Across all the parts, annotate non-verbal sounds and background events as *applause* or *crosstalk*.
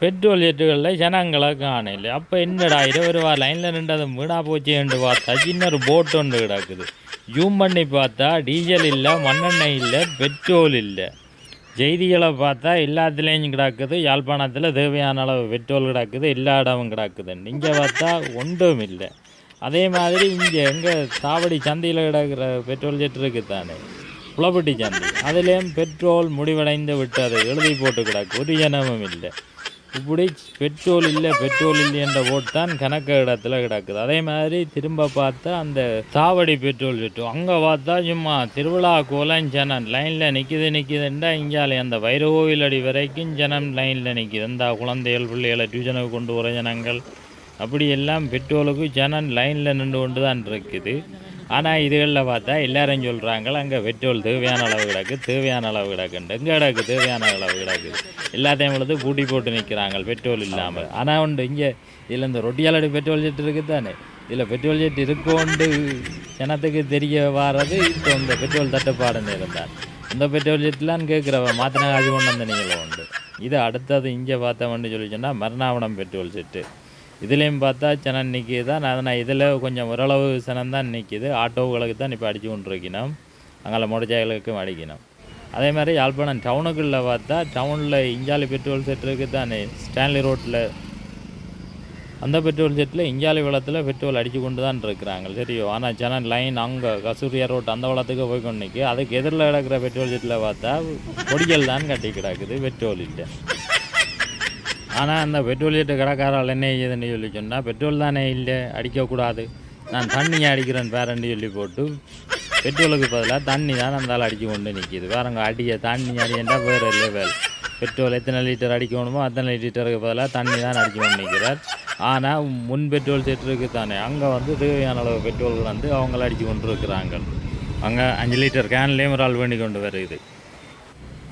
Petrol ஜெட்டுகளில் ஜனங்களை காணல. அப்போ என்னடா இருபது வா லைனில் நின்று அது போச்சு போச்சேன்னு பார்த்தா சின்ன ஒரு போட் ஒன்று கிடக்குது. ஜூம் பண்ணி பார்த்தா டீசல் இல்லை மண்ணெண்ணெய் இல்லை பெட்ரோல் இல்லை. செய்திகளை பார்த்தா எல்லாத்துலேயும் கிடக்குது. யாழ்ப்பாணத்தில் தேவையான அளவு பெட்ரோல் கிடக்குது. எல்லா இடமும் கிடக்குதுன்னு இங்கே பார்த்தா ஒன்றும் இல்லை. அதே மாதிரி இங்கே எங்கே தாவடி சந்தையில் கிடக்கிற பெட்ரோல் ஜெட் இருக்குது தானே. புலப்பட்டி சந்தை. அதுலேயும் பெட்ரோல் முடிவடைந்து விட்டது. எழுதி போட்டு கிடக்கு. ஒரு ஜனமும் இல்லை. இப்படி பெட்ரோல் இல்லை பெட்ரோல் இல்லை என்ற ஓட்டு தான் கணக்கு இடத்துல கிடக்குது. அதே மாதிரி திரும்ப பார்த்தா அந்த சாவடி பெட்ரோல் ஜெட்டு அங்கே பார்த்தா சும்மா திருவிழா கோலம் ஜனம் லைனில் நிற்கிது நிற்கிதுண்டா இங்காலே அந்த வைரகோவில் அடி வரைக்கும் ஜனம் லைனில் நிற்கிது இந்த குழந்தைகள் பிள்ளைகளை டியூஷனுக்கு கொண்டு வர ஜனங்கள். அப்படி எல்லாம் பெட்ரோலுக்கு ஜனம் லைனில் நின்று கொண்டு தான் இருக்குது. ஆனால் இதுகளில் பார்த்தா எல்லாரும் சொல்கிறாங்க அங்கே பெட்ரோல் தேவையான அளவு கிடக்கு தேவையான அளவு கிடக்குண்டு இங்கே கிடக்கு தேவையான அளவு கிடக்குது எல்லாத்தையும் பொழுது பூட்டி போட்டு நிற்கிறாங்க பெட்ரோல் இல்லாமல் ஆனால் உண்டு இங்கே இதில் இந்த ரொட்டியாலடி பெட்ரோல் ஜெட் இருக்குது தானே இதில் பெட்ரோல் ஜெட் இருக்கோண்டு ஜனத்துக்கு தெரிய வர்றது இப்போ இந்த பெட்ரோல் தட்டுப்பாடுன்னு இருந்தார் இந்த பெட்ரோல் ஜெட்லாம் கேட்குறவ மாத்தினா அது கொண்டு வந்த நீங்களும் உண்டு. இது அடுத்தது இங்கே பார்த்தோம்னு சொல்லி சொன்னால் மரணாவணம் பெட்ரோல் செட்டு இதுலேயும் பார்த்தா சனம் நிற்கிது தான் அதனால் இதில் கொஞ்சம் ஓரளவு சனம் தான் நிற்கிது ஆட்டோவுகளுக்கு தான் இப்போ அடித்து கொண்டிருக்கணும் அங்கே மொடச்சாய்களுக்கும் அடிக்கணும் அதே மாதிரி யாழ்ப்பாணம் டவுனுக்குள்ளே பார்த்தா டவுனில் இஞ்சாலி பெட்ரோல் செட்டுக்கு தானே ஸ்டான்லி ரோட்டில் அந்த பெட்ரோல் செட்டில் இஞ்சாலி வளத்தில் பெட்ரோல் அடித்து கொண்டு தான் இருக்கிறாங்க. சரியோ? ஆனால் ஜனம் லைன் அங்கே கசூரியா ரோட் அந்த வளத்துக்கு போய் கொண்டு நிற்கி அதுக்கு எதிரில் கிடக்கிற பெட்ரோல் செட்டில் பார்த்தா பொடிகள் தான் கட்டி கிடக்குது பெட்ரோல் இல்லை. ஆனால் அந்த பெட்ரோல் செட்டு கடைக்காரால் என்ன செய்யுதுன்னு சொல்லி சொன்னால் பெட்ரோல் தானே இல்லை அடிக்கக்கூடாது. நான் தண்ணி அடிக்கிறேன் பேரண்டி சொல்லி போட்டு பெட்ரோலுக்கு பதிலாக தண்ணி தான் அந்த அடிக்க கொண்டு நிற்கிது வேறங்க அடிக்க தண்ணி அடிக்கண்டா வேறு லெவல் பெட்ரோல் எத்தனை லிட்டர் அடிக்கணுமோ அத்தனை லிட்டருக்கு பதிலாக தண்ணி தான் அடித்து கொண்டு நிற்கிறார் ஆனால் முன் பெட்ரோல் செட் தானே. அங்கே வந்து தேவையான அளவு பெட்ரோல் வந்து அவங்கள அடித்து கொண்டு இருக்கிறாங்க அங்கே அஞ்சு லிட்டர் கேன்லேயும் ஒரு ஆள் வேண்டி கொண்டு வருது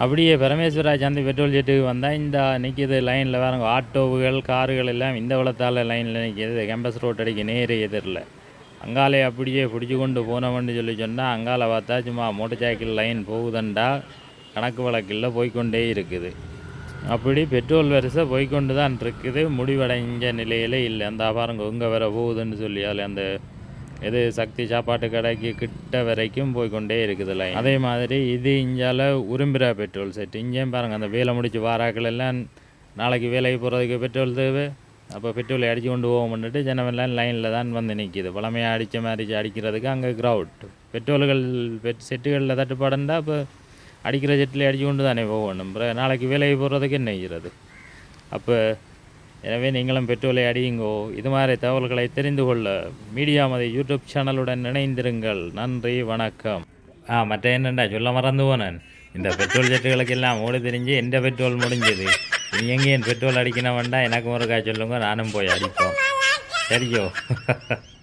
அப்படியே பரமேஸ்வரா சந்தை பெட்ரோல் ஜெட்டுக்கு வந்தால் இந்த நிற்கிது லைனில் வேறங்க ஆட்டோவுகள் காருகள் எல்லாம் இந்த வளத்தால் லைனில் நிற்கிது கேம்பஸ் ரோட் அடிக்க நேரே எதிரில். அங்காலே அப்படியே பிடிச்சி கொண்டு போனோம்னு சொல்லி சொன்னால் அங்கால பார்த்தா சும்மா மோட்டர் சைக்கிள் லைன் போகுதண்டா கணக்கு வழக்கில் போய்க்கொண்டே இருக்குது. அப்படி பெட்ரோல் வரிசை போய்கொண்டு தான் இருக்குது முடிவடைஞ்ச நிலையிலே இல்லை. அந்த பாருங்க இங்கே வர போகுதுன்னு சொல்லி அதில் அந்த இது சக்தி சாப்பாட்டு கடைக்கு கிட்ட வரைக்கும் போய்க்கொண்டே இருக்குது லைன் அதே மாதிரி இது இஞ்சால உரும்பிரா பெட்ரோல் செட் இங்கேயும் பாருங்கள் அந்த வேலை முடிச்சு வாராக்கள் எல்லாம் நாளைக்கு வேலைக்கு போகிறதுக்கு பெட்ரோல் தேவை. அப்போ பெட்ரோலை அடித்து கொண்டு போவோம்னுட்டு ஜனமெல்லாம் லைனில் தான் வந்து நிற்கிது பழமையாக அடித்த மாதிரி அடிக்கிறதுக்கு அங்கே க்ரௌட் பெட்ரோல்கள் பெட் செட்டுகளில் தட்டுப்பாடுண்டா இப்போ அடிக்கிற செட்டில் அடித்து கொண்டு தானே போகணும். நாளைக்கு வேலைக்கு போகிறதுக்கு என்ன செய்கிறது அப்போ எனவே நீங்களும் பெட்ரோலை அடியுங்கோ. இது மாதிரி தகவல்களை தெரிந்து கொள்ள மீடியா மதி யூடியூப் சேனலுடன் இணைந்திருங்கள். நன்றி வணக்கம். ஆ மற்ற என்னண்டா? சொல்ல மறந்து போனேன். இந்த பெட்ரோல் ஜெட்டுகளுக்கு எல்லாம் ஓடி தெரிஞ்சு எந்த பெட்ரோல் முடிஞ்சது? நீ எங்கே என் பெட்ரோல் அடிக்கணும் வேண்டாம் எனக்கு முருகா சொல்லுங்க நானும் போய் அடிப்போம். சரியோ *laughs*